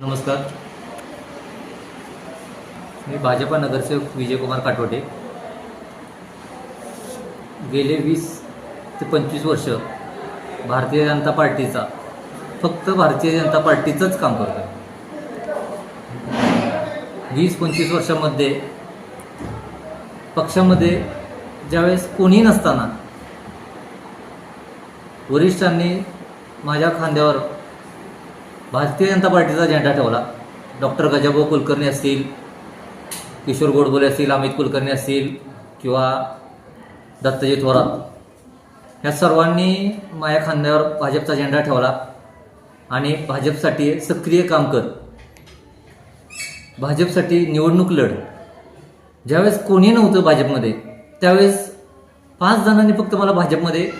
नमस्कार. मी भाजपा नगरसेवक विजयकुमार काटोटे. गेले वीस ते पंचवीस वर्ष भारतीय जनता पार्टीचा फक्त भारतीय जनता पार्टीचंच काम करतो वीस पंचवीस वर्षामध्ये पक्षामध्ये ज्यावेळेस कोणी नसताना वरिष्ठांनी माझ्या खांद्यावर भारतीय जनता पार्टीचा झेंडा ठेवला. डॉक्टर गजाभाऊ कुलकर्णी असतील किशोर गोडबोले असतील अमित कुलकर्णी असतील किंवा दत्तजी थोरात या सर्वांनी माया खांद्यावर भाजपचा झेंडा ठेवला आणि भाजपसाठी सक्रिय काम कर. भाजपसाठी निवडणूक लढ. ज्यावेळेस कोणी नव्हतं भाजपमध्ये त्यावेळेस पाच जणांनी फक्त मला भाजपमध्ये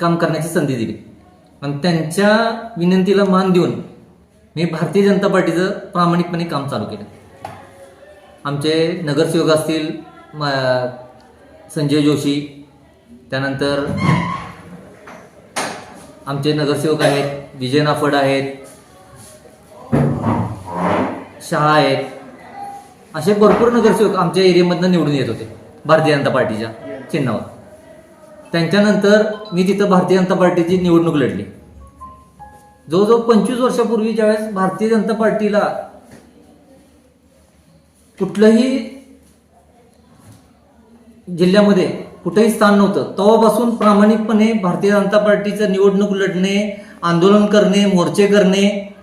काम करण्याची संधी दिली. आणि त्यांच्या विनंतीला मान देऊन मी भारतीय जनता पार्टीचं प्रामाणिकपणे काम चालू केलं. आमचे नगरसेवक असतील म- संजय जोशी त्यानंतर आमचे नगरसेवक आहेत विजय नाफड आहेत शहा आहेत. असे भरपूर नगरसेवक आमच्या एरियामधनं निवडून येत होते भारतीय जनता पार्टीच्या चिन्हावर. त्यांच्यानंतर मी तिथं भारतीय जनता पार्टीची निवडणूक लढली. जवळजवळ पंचवीस वर्षापूर्वी ज्यावेळेस भारतीय जनता पार्टीला कुठलंही जिल्ह्यामध्ये कुठेही स्थान नव्हतं तेव्हापासून प्रामाणिकपणे भारतीय जनता पार्टीचं निवडणूक लढणे आंदोलन करणे मोर्चे करणे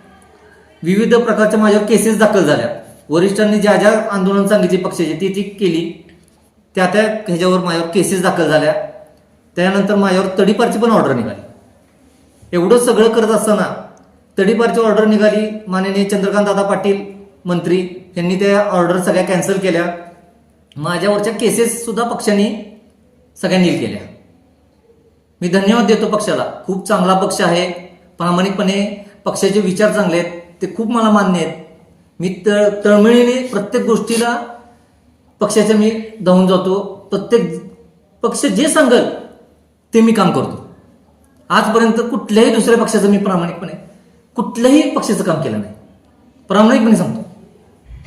विविध प्रकारच्या माझ्यावर केसेस दाखल झाल्या. वरिष्ठांनी ज्या ज्या आंदोलन सांगितली पक्षाची ती ती केली. त्या त्या ह्याच्यावर माझ्यावर केसेस दाखल झाल्या. त्यानंतर माझ्यावर तडीपारची पण ऑर्डर निघाली. एवढं सगळं करत असताना तडीपारची ऑर्डर निघाली. माननीय चंद्रकांत दादा पाटील मंत्री यांनी त्या ऑर्डर सगळ्या कॅन्सल केल्या. माझ्यावरच्या केसेस सुद्धा पक्षाने सगळ्या नील केल्या. मी धन्यवाद देतो पक्षाला. खूप चांगला पक्ष आहे. प्रामाणिकपणे पक्षाचे विचार चांगले आहेत. ते खूप मला मान्य आहेत. मी तळ तळमळीने प्रत्येक गोष्टीला पक्षाच्या मी धावून जातो. प्रत्येक पक्ष जे सांगल ते मी काम करतो. आजपर्यंत कुठल्याही दुसऱ्या पक्षाचं मी प्रामाणिकपणे कुठल्याही पक्षाचं काम केलं नाही. प्रामाणिकपणे सांगतो.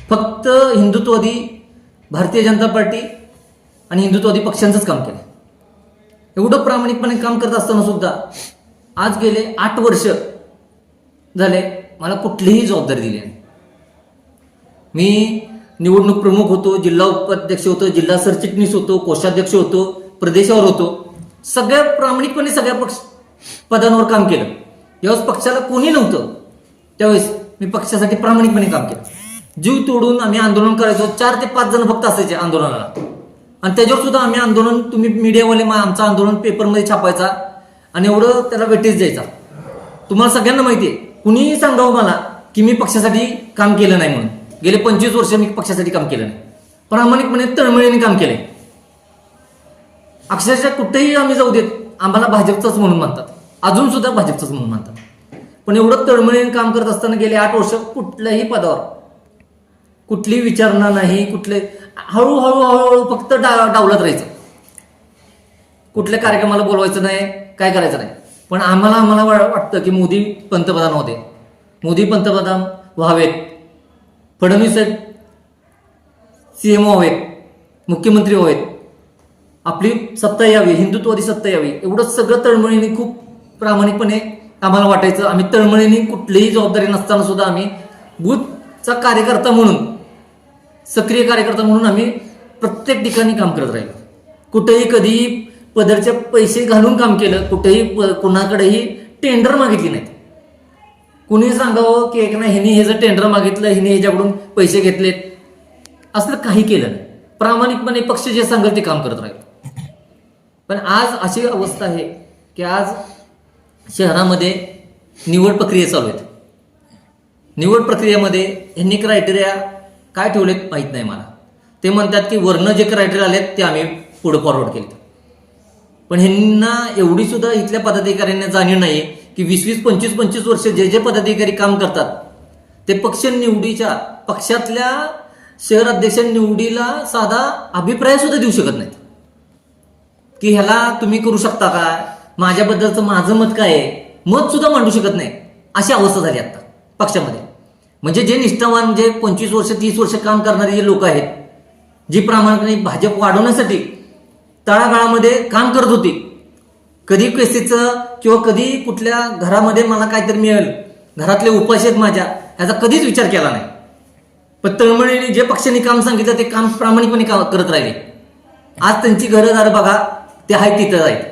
फक्त हिंदुत्ववादी भारतीय जनता पार्टी आणि हिंदुत्ववादी पक्षांचंच काम केलं. एवढं प्रामाणिकपणे काम करत असताना सुद्धा आज गेले आठ वर्ष झाले मला कुठलीही जबाबदारी दिली नाही. मी निवडणूक प्रमुख होतो जिल्हा उपाध्यक्ष होतो जिल्हा सरचिटणीस होतो कोषाध्यक्ष होतो प्रदेशावर होतो. सगळ्या प्रामाणिकपणे सगळ्या पक्ष पदांवर काम केलं. ज्यावेळेस पक्षाला कोणी नव्हतं. त्यावेळेस मी पक्षासाठी प्रामाणिकपणे काम केलं. जीव तोडून आम्ही आंदोलन करायचो. चार ते पाच जण फक्त असायचे आंदोलनाला. आणि त्याच्यावर सुद्धा आम्ही आंदोलन तुम्ही मीडियावाले आमचं आंदोलन पेपरमध्ये छापायचा आणि एवढं त्याला वेटेज द्यायचा. तुम्हाला सगळ्यांना माहिती आहे कुणीही सांगावं मला की मी पक्षासाठी काम केलं नाही म्हणून. गेले पंचवीस वर्ष मी पक्षासाठी काम केलं नाही. प्रामाणिकपणे तळमळीने काम केलंय. अक्षरशः कुठेही आम्ही जाऊ देत आम्हाला भाजपचंच म्हणून म्हणतात. अजून सुद्धा भाजपचंच म्हणून म्हणतात. पण एवढं तळमळीने काम करत असताना गेले आठ वर्ष कुठल्याही पदावर. कुठलीही विचारणा नाही कुठले हळूहळू हळूहळू फक्त डा डावलत राहायचं. कुठल्या कार्यक्रमाला बोलवायचं नाही काय करायचं नाही. पण आम्हाला आम्हाला वाटतं की मोदी पंतप्रधान होते मोदी पंतप्रधान व्हावेत. फडणवीस साहेब सी एम व्हावेत. मुख्यमंत्री व्हावेत. आपली सत्ता यावी हिंदुत्ववादी सत्ता यावी एवढं सगळं तळमळीने खूप प्रामाणिकपणे आम्हाला वाटायचं. आम्ही तळमळीने कुठलीही जबाबदारी नसताना सुद्धा आम्ही बुथचा कार्यकर्ता म्हणून सक्रिय कार्यकर्ता म्हणून आम्ही प्रत्येक ठिकाणी काम करत राहिलो. कुठेही कधीही पदरचे पैसे घालून काम केलं कुठेही प- कुणाकडेही टेंडर मागितली नाहीत. कुणी सांगावं की एक नाही ह्यानी हे जर टेंडर मागितलं हिने ह्याच्याकडून पैसे घेतलेत. असलं काही केलं नाही. प्रामाणिकपणे पक्ष जे सांगेल ते काम करत राहील. पण आज अशी अवस्था आहे की आज शहरामध्ये निवड प्रक्रिया चालू आहेत. निवड प्रक्रियेमध्ये ह्यांनी क्रायटेरिया काय ठेवलेत माहीत नाही मला. ते म्हणतात की वर्ण जे क्रायटेरिया आलेत ते आम्ही पुढे फॉरवर्ड केले पण ह्यांना एवढी सुद्धा इथल्या पदाधिकाऱ्यांना जाणीव नाही की वीस वीस पंचवीस पंचवीस वर्ष जे जे पदाधिकारी काम करतात ते पक्ष निवडीच्या पक्षातल्या शहर अध्यक्ष निवडीला साधा अभिप्राय सुद्धा देऊ शकत नाहीत. की ह्याला तुम्ही करू शकता का? माझ्याबद्दलचं माझं मत काय आहे? मत सुद्धा मांडू शकत नाही. अशी अवस्था झाली आता पक्षामध्ये. म्हणजे जे निष्ठावान जे पंचवीस वर्ष तीस वर्ष काम करणारे जे लोक आहेत जी प्रामाणिकपणे भाजप वाढवण्यासाठी तळागाळामध्ये काम करत होती कधी केसीचं किंवा कधी कुठल्या घरामध्ये मला काहीतरी मिळेल घरातले उपाशी आहेत माझ्या ह्याचा कधीच विचार केला नाही. पण तळमळीने जे पक्षाने काम सांगितलं ते काम प्रामाणिकपणे का- करत राहिले? आज त्यांची घरं घरदार बघा ते आहेत तिथं आहेत.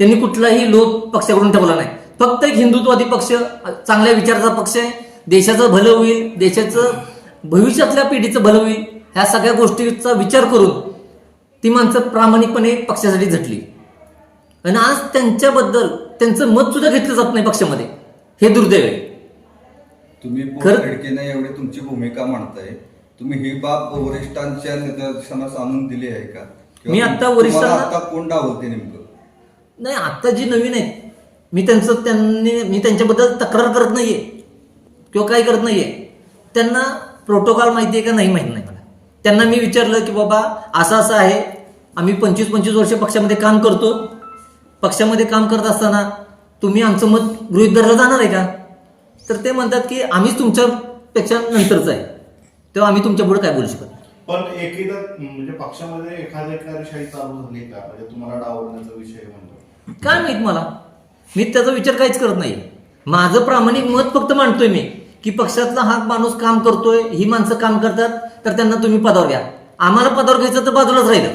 त्यांनी कुठलाही लोक पक्षाकडून ठेवला नाही. फक्त एक हिंदुत्ववादी पक्ष चांगल्या विचाराचा पक्ष आहे. देशाचं भलं होईल देशाचं भविष्यातल्या पिढीचं भलं होईल ह्या सगळ्या गोष्टीचा विचार करून ती माणसं प्रामाणिकपणे पक्षासाठी झटली. आणि आज त्यांच्याबद्दल त्यांचं मत सुद्धा घेतलं जात नाही पक्षामध्ये. हे दुर्दैव आहे. तुम्ही खडकेने एवढी तुमची भूमिका मांडताय? तुम्ही ही बाब वरिष्ठांच्या निदर्शनास आणून दिली आहे का? मी आता वरिष्ठांना- आता कोण डावलते नेमकं? नाही आता जी नवीन आहेत मी त्यांचं त्यांनी मी त्यांच्याबद्दल तक्रार करत नाहीये. किंवा काही करत नाहीये. त्यांना प्रोटोकॉल माहिती आहे का नाही माहिती नाही मला. त्यांना मी विचारलं की बाबा असं असं आहे. आम्ही पंचवीस पंचवीस वर्ष पक्षामध्ये काम करतो. पक्षामध्ये काम करत असताना तुम्ही आमचं मत गृहीत धरलं जाणार आहे का? तर ते म्हणतात की आम्हीच तुमच्यापेक्षा नंतरच आहे. तेव्हा आम्ही तुमच्यापुढे काय बोलू शकत नाही. पण एकेदा म्हणजे पक्षामध्ये एखादी कार्यशाही चालू झाली का? म्हणजे तुम्हाला डावलण्याचा विषय म्हणतो काय माहीत मला? मी त्याचा विचार काहीच करत नाही. माझं प्रामाणिक मत फक्त मांडतोय मी की पक्षातला हा माणूस काम करतोय ही माणसं काम करतात तर त्यांना तुम्ही पदावर घ्या. आम्हाला पदावर घ्यायचं तर बाजूलाच राहिलं.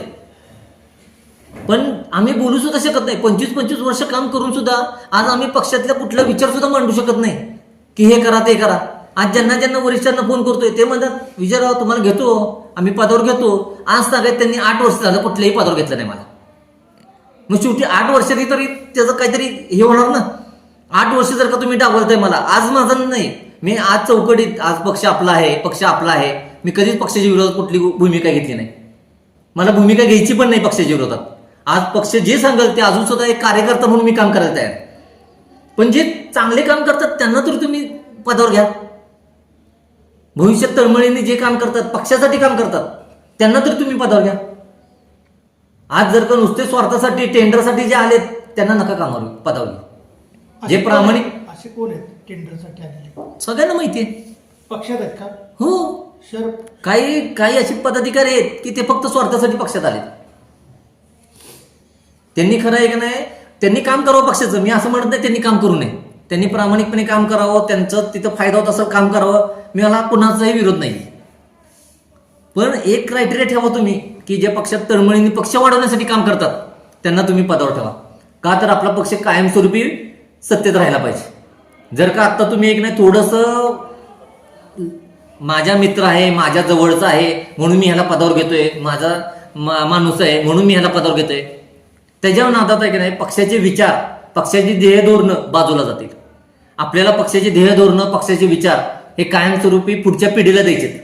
पण आम्ही बोलू सुद्धा शकत नाही. पंचवीस पंचवीस वर्ष काम करून सुद्धा आज आम्ही पक्षातला कुठला विचार सुद्धा मांडू शकत नाही की हे करा ते करा. आज ज्यांना ज्यांना वरिष्ठांना फोन करतोय ते म्हणतात विजयराव तुम्हाला घेतो आम्ही पदावर घेतो. आज सगळ्यात त्यांनी आठ वर्ष झालं कुठल्याही पदावर घेतलं नाही मला. मग शेवटी आठ वर्षांनी तरी त्याचं काहीतरी हे होणार ना. आठ वर्ष जर का तुम्ही डावलताय मला आज माझं नाही. मी आज चौकटीत आज पक्ष आपला आहे पक्ष आपला आहे. मी कधीच पक्षाच्या विरोधात कुठली भूमिका घेतली नाही. मला भूमिका घ्यायची पण नाही पक्षाच्या विरोधात. आज पक्ष जे सांगाल ते अजून सुद्धा एक कार्यकर्ता म्हणून मी काम करायला तयार आहे. पण जे चांगले काम करतात त्यांना तरी तुम्ही पदावर घ्या. भविष्यात तळमळीने जे काम करतात पक्षासाठी काम करतात त्यांना तरी तुम्ही पदावर घ्या. आज जर का नुसते स्वार्थासाठी टेंडरसाठी जे आलेत त्यांना नका कामावर पदावर. जे प्रामाणिक? असे कोण आहेत टेंडरसाठी आलेले? सगळ्यांना माहिती आहे. पक्षात आहेत का? हो. सर काही काही असे पदाधिकारी आहेत की ते फक्त स्वार्थासाठी पक्षात आले त्यांनी खरं आहे का नाही? त्यांनी काम करावं पक्षाचं. मी असं म्हणत नाही त्यांनी काम करू नये. त्यांनी प्रामाणिकपणे काम करावं त्यांचं तिथं फायदा होत असं काम करावं मी मला कुणाचाही विरोध नाही. पण एक क्रायटेरिया ठेवा तुम्ही की जे पक्षात तळमळीने पक्ष वाढवण्यासाठी काम करतात त्यांना तुम्ही पदावर ठेवा. का तर आपला पक्ष कायमस्वरूपी सत्तेत राहायला पाहिजे. जर का आत्ता तुम्ही एक नाही थोडंसं माझा मित्र आहे माझ्या जवळचा आहे म्हणून मी ह्याला पदावर घेतोय माझा मा- माणूस आहे म्हणून मी ह्याला पदावर घेतोय त्याच्यावर नादात आहे की नाही पक्षाचे विचार पक्षाची ध्येय धोरणं बाजूला जातील. आपल्याला पक्षाचे ध्येय धोरणं पक्षाचे विचार हे कायमस्वरूपी पुढच्या पिढीला द्यायचे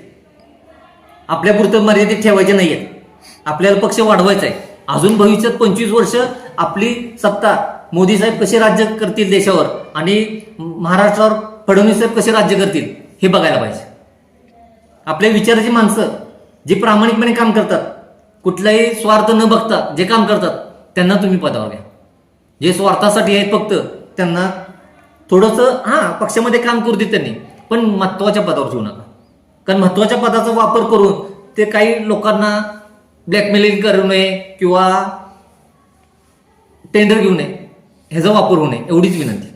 आपल्यापुरतं मर्यादित ठेवायचे नाही आहेत आपल्याला पक्ष वाढवायचा आहे अजून भविष्यात पंचवीस वर्ष आपली सत्ता मोदी साहेब कसे राज्य करतील देशावर आणि महाराष्ट्रावर फडणवीस साहेब कसे राज्य करतील हे बघायला पाहिजे. आपल्या विचाराची माणसं जी प्रामाणिकपणे काम करतात कुठलाही स्वार्थ न बघता जे काम करतात त्यांना तुम्ही पदावर घ्या. जे स्वार्थासाठी आहेत फक्त त्यांना थोडंसं हां पक्षामध्ये काम करू देत त्यांनी पण महत्त्वाच्या पदावर ठेवू नका. कारण महत्त्वाच्या पदाचा वापर करून ते काही लोकांना ब्लॅकमेलिंग करू नये किंवा टेंडर घेऊ नये ह्याचा वापर होऊ नये एवढीच विनंती.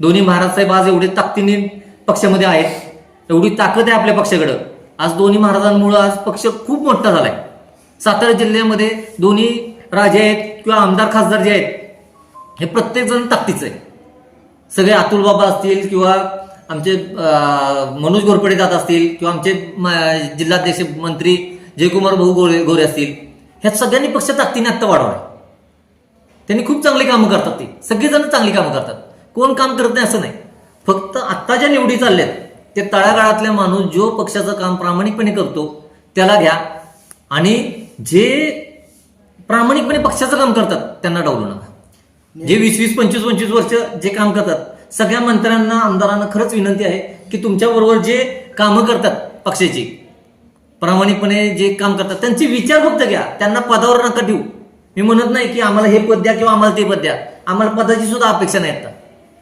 दोन्ही महाराज साहेब आज एवढे ताकदीने पक्षामध्ये आहेत एवढी ताकद आहे आपल्या पक्षाकडं. आज दोन्ही महाराजांमुळं आज पक्ष खूप मोठा झाला आहे सातारा जिल्ह्यामध्ये दोन्ही राजे आहेत किंवा आमदार खासदार जे आहेत हे प्रत्येकजण ताकदीचं आहे सगळे अतुल बाबा असतील किंवा आमचे मनोज घोरपडे दादा असतील किंवा आमचे जिल्हाध्यक्ष मंत्री जयकुमार भाऊ गोरे गोरे असतील. ह्या सगळ्यांनी पक्ष ताकदीने आत्ता वाढवलाय. त्यांनी खूप चांगली कामं करतात ते. सगळेजण चांगली कामं करतात. कोण काम करत नाही असं नाही. फक्त आत्ता ज्या निवडी चालल्यात ते तळागाळातल्या माणूस जो पक्षाचं काम प्रामाणिकपणे करतो त्याला घ्या. आणि जे प्रामाणिकपणे पक्षाचं काम करतात त्यांना डावलू नका. जे वीस वीस पंचवीस पंचवीस वर्ष जे काम करतात सगळ्या मंत्र्यांना आमदारांना खरंच विनंती आहे की तुमच्याबरोबर जे कामं करतात पक्षाची प्रामाणिकपणे जे काम करतात त्यांचे विचार फक्त घ्या. त्यांना पदावर नका देऊ मी म्हणत नाही की आम्हाला हे पद द्या किंवा आम्हाला ते पद द्या. आम्हाला पदाची सुद्धा अपेक्षा नाही आता.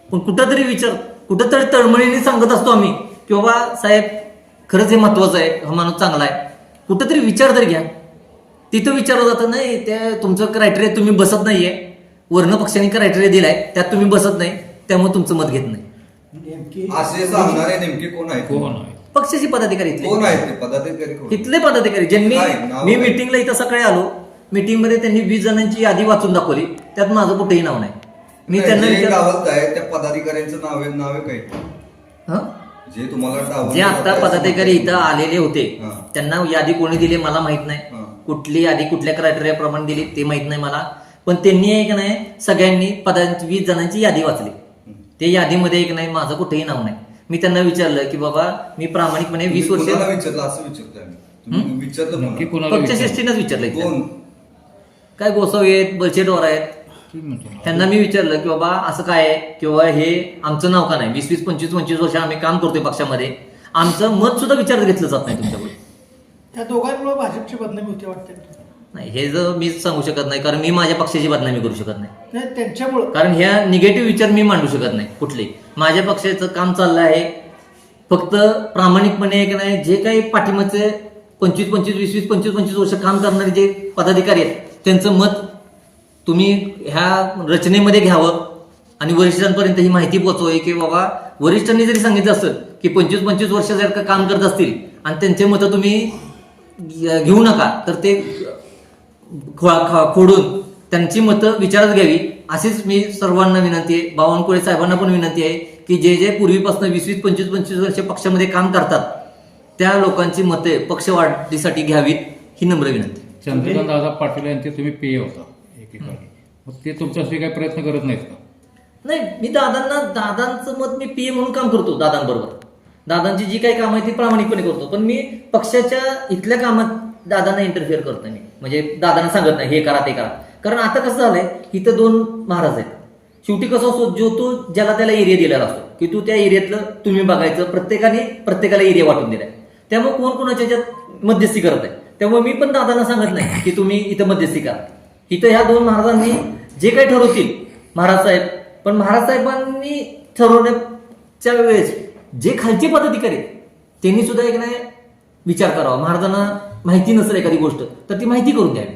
पण कुठंतरी विचार कुठंतरी तळमळीने सांगत असतो आम्ही की बाबा साहेब खरंच हे महत्वाचं आहे हा माणूस चांगला आहे. कुठंतरी विचार तरी घ्या. तिथं विचारलं जातं नाही ते तुमचं क्रायटेरिया तुम्ही बसत नाहीये. वर्ण पक्षाने क्रायटेरिया दिलाय त्यात तुम्ही बसत नाही त्यामुळे तुमचं मत घेत नाही. नेमकी असे सांगणारे नेमके कोण आहेत? कोण आहे पक्षाची पदाधिकारी इथले. कोण आहेत ते पदाधिकारी कोण? इथले पदाधिकारी. ज्यांनी काय? नाव मी? मिटिंगला इथं सकाळी आलो. मीटिंगमध्ये त्यांनी वीस जणांची यादी वाचून दाखवली. त्यात माझं कुठेही नाव नाही. मी त्यांना जे विचार डावलत आहे त्या पदाधिकाऱ्यांचं नाव आहे नाव आहे काय हं? जे तुम्हाला डावलत जे आता आहे, पदाधिकारी इथं आलेले होते हां. त्यांना यादी कोणी दिली मला माहीत नाही. हां. कुठली यादी कुठल्या क्रायटेरिया प्रमाणे दिली ते माहीत नाही मला. पण त्यांनी एक नाही सगळ्यांनी पदांची वीस जणांची यादी वाचली. ते यादीमध्ये एक नाही माझं कुठेही नाव नाही. मी त्यांना विचारलं की बाबा मी प्रामाणिकपणे वीस वर्ष विचारलं? असं विचारलं नक्की कोणाला? कोणाला पक्ष विचारलं? काय गोसावी आहेत बलचेटवर आहेत. त्यांना मी विचारलं की बाबा असं काय आहे? किंवा हे आमचं नाव का नाही? वीस वीस पंचवीस पंचवीस वर्ष आम्ही काम करतोय पक्षामध्ये. आमचं मत सुद्धा विचारात घेतलं जात नाही तुमच्याकडे. त्या दोघांमुळे भाजपची बदनामी होते वाटते. नाही हे जर मी सांगू शकत नाही कारण मी माझ्या पक्षाची बदनामी करू शकत नाही. नाही, त्यांच्यामुळं. कारण ह्या निगेटिव्ह विचार मी मांडू शकत नाही कुठले माझ्या पक्षाचं काम चाललं आहे फक्त प्रामाणिकपणे एक नाही जे काही पाठिंबाचे पंचवीस पंचवीस वीस वीस पंचवीस पंचवीस वर्ष काम करणारे जे पदाधिकारी आहेत त्यांचं मत तुम्ही ह्या रचनेमध्ये घ्यावं आणि वरिष्ठांपर्यंत ही माहिती पोहोचवावी की बाबा वरिष्ठांनी जरी सांगितलं असेल की पंचवीस पंचवीस वर्ष जर का काम करत असतील आणि त्यांचे मतं तुम्ही घेऊ नका तर ते खोडून त्यांची मतं विचारात घ्यावी. अशीच मी सर्वांना विनंती आहे. बावनकुळे साहेबांना पण विनंती आहे की जे जे पूर्वीपासून वीस वीस पंचवीस पंचवीस वर्ष पक्षामध्ये काम करतात त्या लोकांची मते पक्षवाढीसाठी घ्यावीत ही नम्र विनंती. चंद्रकांत दादा पाटील यांचे तुम्ही पेय होता. एकेकाळी मग ते तुमच्यासाठी काही प्रयत्न करत नाहीत का? नाही मी दादांना दादांचं मत मी पीए म्हणून काम करतो दादांबरोबर. दादांची जी काही कामं आहे ती प्रामाणिकपणे करतो. पण मी पक्षाच्या इथल्या कामात दादांना इंटरफिअर करतो मी. म्हणजे दादांना सांगत नाही हे करा ते करा. कारण आता कसं झालंय इथं दोन महाराज आहेत. शेवटी कसं असतो जो तो ज्याला त्याला एरिया दिलेला असतो की तू त्या एरियातलं तुम्ही बघायचं प्रत्येकाने प्रत्येकाला एरिया वाटून दिलाय. त्यामुळे कोण कोणाच्या याच्यात मध्यस्थी करत आहे? त्यामुळे मी पण दादांना सांगत नाही की तुम्ही इथं मध्यस्थी करा. इथं ह्या दोन महाराजांनी जे काही ठरवतील महाराज साहेब पण महाराज साहेबांनी ठरवण्याच्या वेळेस जे खालचे पदाधिकारी त्यांनी सुद्धा एक नाही विचार करावा. महाराजांना माहिती नसेल एखादी गोष्ट तर ती माहिती करून द्यावी.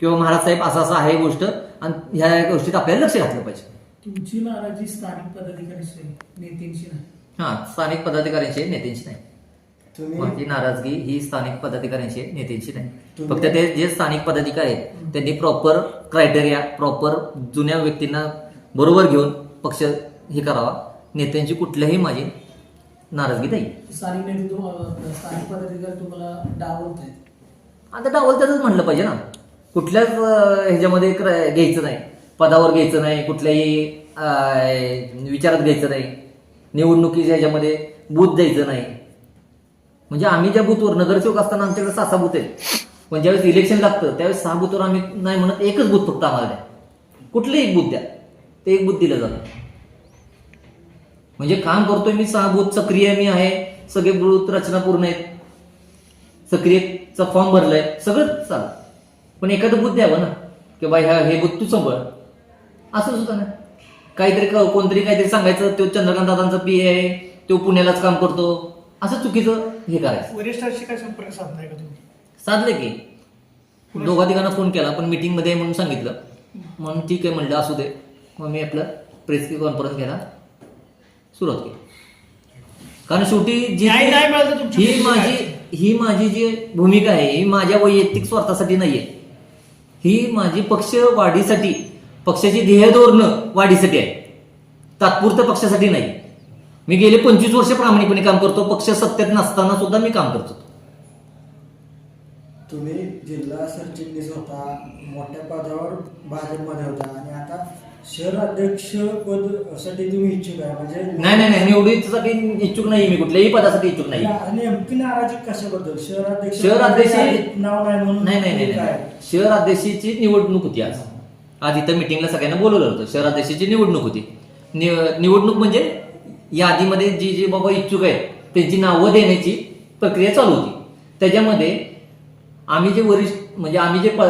किंवा महाराज साहेब असं असं आहे गोष्ट आणि ह्या गोष्टीत आपल्याला लक्ष घातलं पाहिजे. तुमची नाराजी स्थानिक पदाधिकाऱ्यांशी नेत्यांशी नाही. हा स्थानिक पदाधिकाऱ्यांशी नेत्यांशी नाही. तुम्ही माझी नाराजगी ही स्थानिक पदाधिकाऱ्यांशी आहे, नेत्यांशी नाही फक्त ते जे स्थानिक पदाधिकारी आहेत त्यांनी प्रॉपर क्रायटेरिया प्रॉपर जुन्या व्यक्तींना बरोबर घेऊन पक्ष हे करावा. नेत्यांची कुठल्याही माझी नाराजगी नाही. स्थानिक स्थानिक पदाधिकारी तुम्हाला डावलत आहेत आता डावल त्याचंच म्हणलं पाहिजे ना. कुठल्याच ह्याच्यामध्ये क्र- घ्यायचं नाही. पदावर घ्यायचं नाही कुठल्याही विचारात घ्यायचं नाही. निवडणुकीच्या ह्याच्यामध्ये बूथ द्यायचं नाही. म्हणजे आम्ही ज्या बूथवर नगरसेवक असताना आमच्याकडे सहा सहा बूथ आहेत. पण ज्यावेळेस इलेक्शन लागतं त्यावेळेस सहा बूथवर आम्ही नाही म्हणत एकच बूथ फक्त आम्हाला द्या. कुठले एक बूथ द्या. ते एक बूथ दिलं जातं. म्हणजे काम करतोय मी सहा बूथ सक्रिय मी आहे. सगळे बूथ रचना पूर्ण आहेत. सक्रियचा फॉर्म भरलाय सगळं चाल. पण एखादं बुद्ध द्यावं ना की बाई ह्या हे बुद्ध तू सांभाळ. असं सुद्धा नाही. काहीतरी क- कोणतरी काहीतरी सांगायचं तो चंद्रकांत दादांचा पी आहे तो पुण्यालाच काम करतो. असं चुकीचं हे करायचं. वरिष्ठांशी काय संपर्क साधलाय का तुम्ही? साधले की. दोघा तिघांना फोन केला पण मीटिंगमध्ये आहे म्हणून सांगितलं. म्हणून ठीक आहे म्हणलं असू दे. मग मी आपलं प्रेस कॉन्फरन्स घ्यायला सुरुवात केली. कारण शेवटी जी ही माझी? ही माझी जी भूमिका आहे ही माझ्या वैयक्तिक स्वार्थासाठी नाही आहे ही माझी पक्ष वाढीसाठी पक्षाची ध्येय धोरणं वाढीसाठी आहे. तात्पुरत्या पक्षासाठी नाही. मी गेले पंचवीस वर्ष प्रामाणिकपणे काम करतो पक्ष सत्तेत नसताना सुद्धा मी काम करतो. तुम्ही जिल्हा सरचिटणीस होता मोठ्या पदावर भाजपमध्ये होता आणि आता पदसाठी तुम्ही इच्छुक आहे म्हणजे नाही नाही नाही निवडीसाठी इच्छुक नाही मी कुठल्याही पदासाठी इच्छुक नाही नेमकी नाराजी कशाबद्दल? शहर अध्यक्ष शहर अध्यक्ष- नाव नाही म्हणून नाही नाही नाही? नाही शहर अध्यक्षाची निवडणूक होती आज. आज इथं मिटिंगला सगळ्यांना बोलवलं होतं. शहर अध्यक्षाची निवडणूक होती. नि- निवडणूक म्हणजे यादीमध्ये जी जी बाबा इच्छुक आहेत त्यांची नावं देण्याची प्रक्रिया चालू होती. त्याच्यामध्ये आम्ही जे वरिष्ठ म्हणजे आम्ही जे प-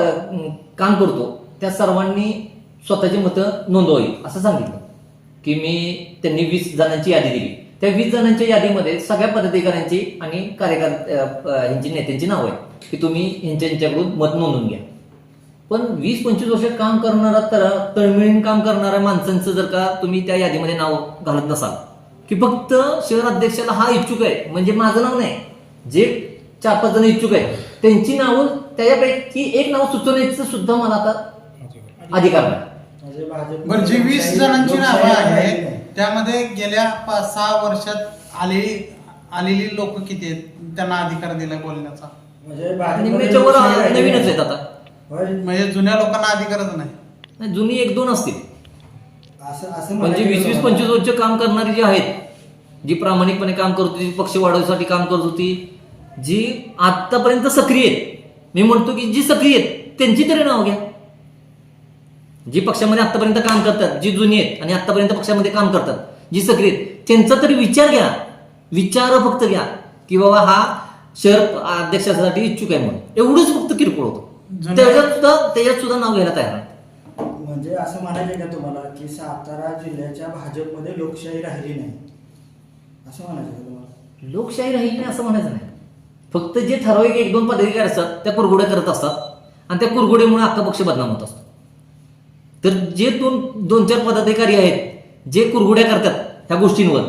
काम करतो त्या सर्वांनी स्वतःची मतं नोंदवावी असं सांगितलं. की मी त्यांनी वीस जणांची यादी दिली. त्या वीस जणांच्या यादीमध्ये सगळ्या पदाधिकाऱ्यांची आणि कार्यकर्त्या यांची नेत्यांची नावं आहे की तुम्ही ह्यांच्या मत नोंदवून घ्या. पण वीस पंचवीस वर्ष काम करणारा तर तळमिळीन काम करणाऱ्या माणसांचं जर का तुम्ही त्या यादीमध्ये नाव घालत नसाल की फक्त शहर अध्यक्षाला हा इच्छुक आहे म्हणजे माझं नाव नाही जे चार पाच जण इच्छुक आहेत त्यांची नावं त्याच्यापैकी एक नाव सुचवण्याचं सुद्धा मला आता अधिकार नाही. म्हणजे भाजप बरं जी वीस जणांची नावं लोकशाही आहेत नाही. त्यामध्ये गेल्या पाच सहा वर्षात आलेली आलेली लोक किती आहेत त्यांना अधिकार दिलाय बोलण्याचा म्हणजे भाजपमध्ये निम्म्याच्या वर लोकशाही राहिली नवीनच. आहेत आता होय. म्हणजे जुन्या लोकांना अधिकारच नाही नाही, जुनी एक दोन असतील असं असं म्हणजे म्हणायचं वीस वीस. पंचवीस वर्ष काम करणारी जी आहेत जी प्रामाणिकपणे काम करत होती पक्ष वाढवण्यासाठी काम करत होती जी आतापर्यंत सक्रिय आहेत मी म्हणतो की जी सक्रिय आहेत त्यांची तरी नाव घ्या जी पक्षामध्ये आतापर्यंत काम करतात जी जुनी आहेत आणि आतापर्यंत पक्षामध्ये काम करतात जी सक्रिय आहेत त्यांचा तरी विचार घ्या. विचार फक्त घ्या की बाबा हा शहर अध्यक्षासाठी इच्छुक आहे म्हणून. एवढंच फक्त किरकोळ होतं. त्याच्यात सुद्धा त्याच्यात सुद्धा नाव घ्यायला तयार म्हणजे असं म्हणायचं का तुम्हाला की सातारा जिल्ह्याच्या भाजपमध्ये लोकशाही राहिली नाही? असं म्हणायचं का तुम्हाला? लोकशाही राहील नाही असं म्हणायचं नाही. फक्त जे ठराविक एक दोन पदाधिकारी असतात त्या कुरगुड्या करत असतात आणि त्या कुरगुड्यामुळे अख्खा पक्ष बदनाम होत असतो. तर जे दोन दोन चार पदाधिकारी आहेत जे कुरगुड्या करतात ह्या गोष्टींवर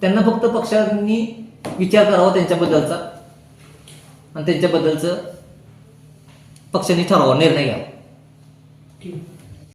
त्यांना फक्त पक्षांनी विचार करावा त्यांच्याबद्दलचा. आणि त्यांच्याबद्दलचं पक्षांनी ठरावा निर्णय घ्यावा.